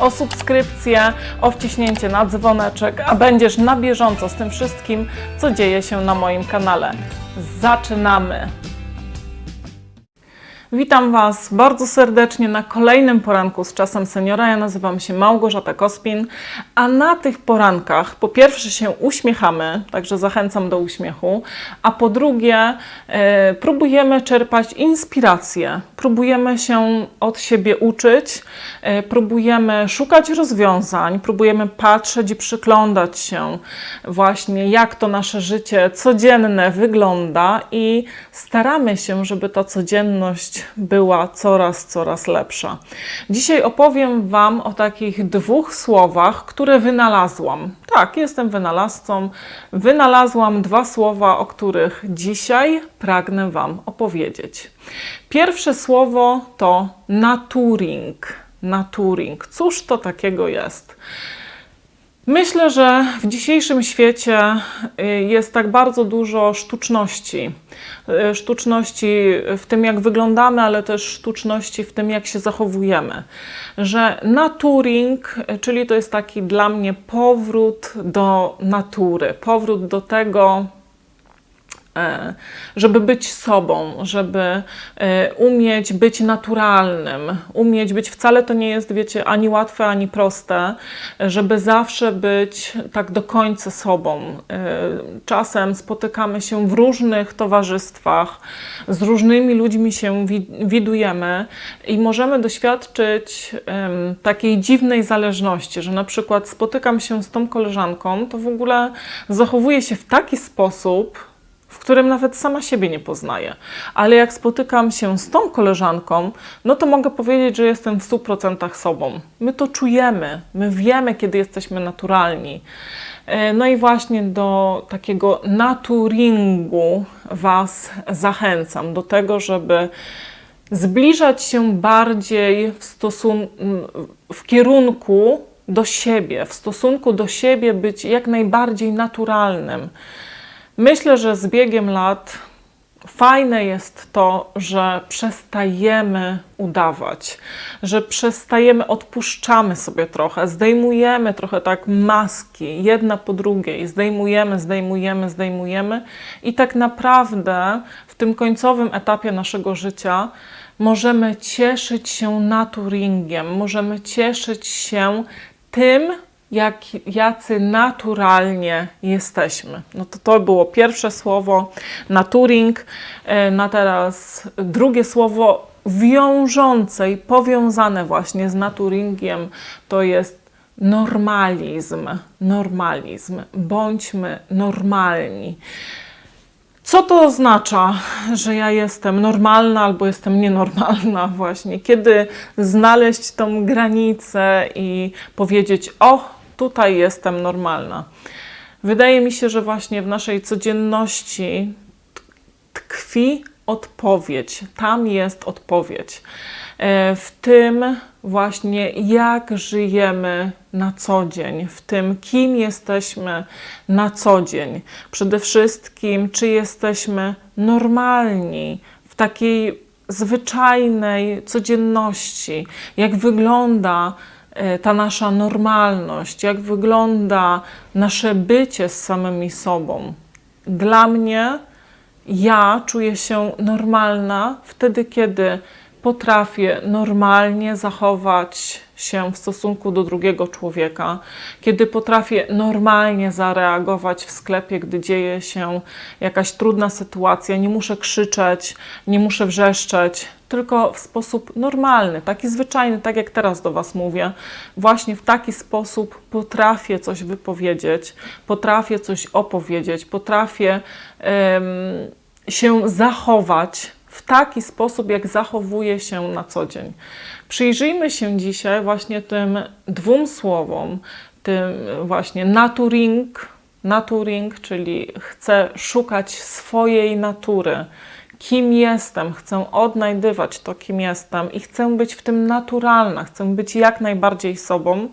o subskrypcję, o wciśnięcie na dzwoneczek, a będziesz na bieżąco z tym wszystkim, co dzieje się na moim kanale. Zaczynamy! Witam Was bardzo serdecznie na kolejnym poranku z czasem seniora. Ja nazywam się Małgorzata Kospin, a na tych porankach po pierwsze się uśmiechamy, także zachęcam do uśmiechu, a po drugie e, próbujemy czerpać inspirację, próbujemy się od siebie uczyć, e, próbujemy szukać rozwiązań, próbujemy patrzeć i przyglądać się właśnie jak to nasze życie codzienne wygląda i staramy się, żeby ta codzienność była coraz, coraz lepsza. Dzisiaj opowiem Wam o takich dwóch słowach, które wynalazłam. Tak, jestem wynalazcą. Wynalazłam dwa słowa, o których dzisiaj pragnę Wam opowiedzieć. Pierwsze słowo to naturing. Naturing. Cóż to takiego jest? Myślę, że w dzisiejszym świecie y, jest tak bardzo dużo sztuczności. Y, Sztuczności w tym, jak wyglądamy, ale też sztuczności w tym, jak się zachowujemy. Że naturing, czyli to jest taki dla mnie powrót do natury, powrót do tego, żeby być sobą, żeby e, umieć być naturalnym, umieć być, wcale to nie jest, wiecie, ani łatwe, ani proste, żeby zawsze być tak do końca sobą. E, Czasem spotykamy się w różnych towarzystwach, z różnymi ludźmi się wi- widujemy i możemy doświadczyć takiej dziwnej zależności, że na przykład spotykam się z tą koleżanką, to w ogóle zachowuję się w taki sposób, w którym nawet sama siebie nie poznaję. Ale jak spotykam się z tą koleżanką, no to mogę powiedzieć, że jestem w 100% sobą. My to czujemy, my wiemy, kiedy jesteśmy naturalni. E, No i właśnie do takiego naturingu Was zachęcam, do tego, żeby zbliżać się bardziej w, stosun- w kierunku do siebie, w stosunku do siebie być jak najbardziej naturalnym. Myślę, że z biegiem lat fajne jest to, że przestajemy udawać, że przestajemy, odpuszczamy sobie trochę, zdejmujemy trochę tak maski, jedna po drugiej, zdejmujemy, zdejmujemy, zdejmujemy i tak naprawdę w tym końcowym etapie naszego życia możemy cieszyć się naturingiem, możemy cieszyć się tym, jak, jacy naturalnie jesteśmy. No to to było pierwsze słowo, naturing. E, Na teraz drugie słowo wiążące i powiązane właśnie z naturingiem to jest normalizm. Normalizm. Bądźmy normalni. Co to oznacza, że ja jestem normalna albo jestem nienormalna właśnie? Kiedy znaleźć tą granicę i powiedzieć: O, tutaj jestem normalna? Wydaje mi się, że właśnie w naszej codzienności tkwi odpowiedź. Tam jest odpowiedź. E, W tym właśnie, jak żyjemy na co dzień, w tym, kim jesteśmy na co dzień. Przede wszystkim, czy jesteśmy normalni w takiej zwyczajnej codzienności, jak wygląda ta nasza normalność, jak wygląda nasze bycie z samymi sobą. Dla mnie ja czuję się normalna wtedy, kiedy potrafię normalnie zachować się w stosunku do drugiego człowieka, kiedy potrafię normalnie zareagować w sklepie, gdy dzieje się jakaś trudna sytuacja. Nie muszę krzyczeć, nie muszę wrzeszczeć, tylko w sposób normalny, taki zwyczajny, tak jak teraz do Was mówię. Właśnie w taki sposób potrafię coś wypowiedzieć, potrafię coś opowiedzieć, potrafię się zachować w taki sposób, jak zachowuje się na co dzień. Przyjrzyjmy się dzisiaj właśnie tym dwóm słowom, tym właśnie naturing Naturing, czyli chcę szukać swojej natury. Kim jestem, chcę odnajdywać to, kim jestem i chcę być w tym naturalna, chcę być jak najbardziej sobą.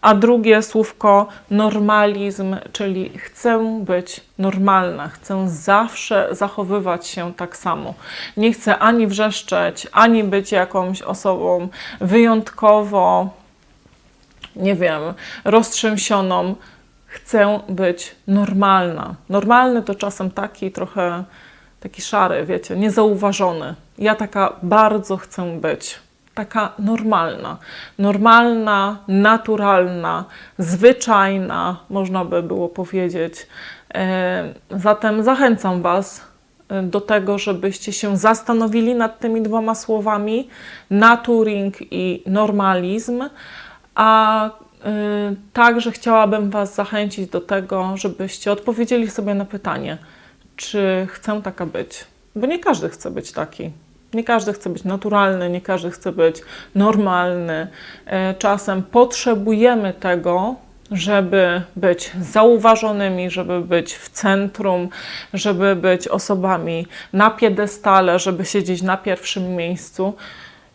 A drugie słówko normalizm, czyli chcę być normalna, chcę zawsze zachowywać się tak samo. Nie chcę ani wrzeszczeć, ani być jakąś osobą wyjątkowo, nie wiem, roztrzęsioną. Chcę być normalna. Normalny to czasem taki trochę taki szary, wiecie, niezauważony. Ja taka bardzo chcę być. Taka normalna. Normalna, naturalna, zwyczajna, można by było powiedzieć. E, Zatem zachęcam Was e, do tego, żebyście się zastanowili nad tymi dwoma słowami naturing i normalizm, a y, także chciałabym Was zachęcić do tego, żebyście odpowiedzieli sobie na pytanie, czy chcę taka być. Bo nie każdy chce być taki. Nie każdy chce być naturalny, nie każdy chce być normalny. E, Czasem potrzebujemy tego, żeby być zauważonymi, żeby być w centrum, żeby być osobami na piedestale, żeby siedzieć na pierwszym miejscu.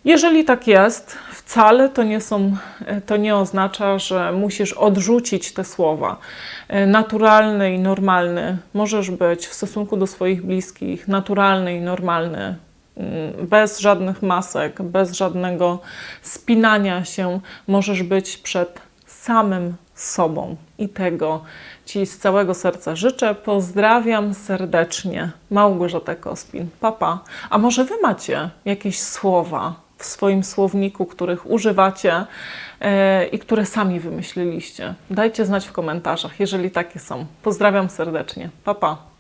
Jeżeli tak jest, wcale to nie, są, to nie oznacza, że musisz odrzucić te słowa. E, Naturalny i normalny możesz być w stosunku do swoich bliskich, naturalny i normalny, bez żadnych masek, bez żadnego spinania się, możesz być przed samym sobą. I tego Ci z całego serca życzę. Pozdrawiam serdecznie. Małgorzata Kospin. Papa. A może Wy macie jakieś słowa w swoim słowniku, których używacie e, i które sami wymyśliliście? Dajcie znać w komentarzach, jeżeli takie są. Pozdrawiam serdecznie. Papa. Pa.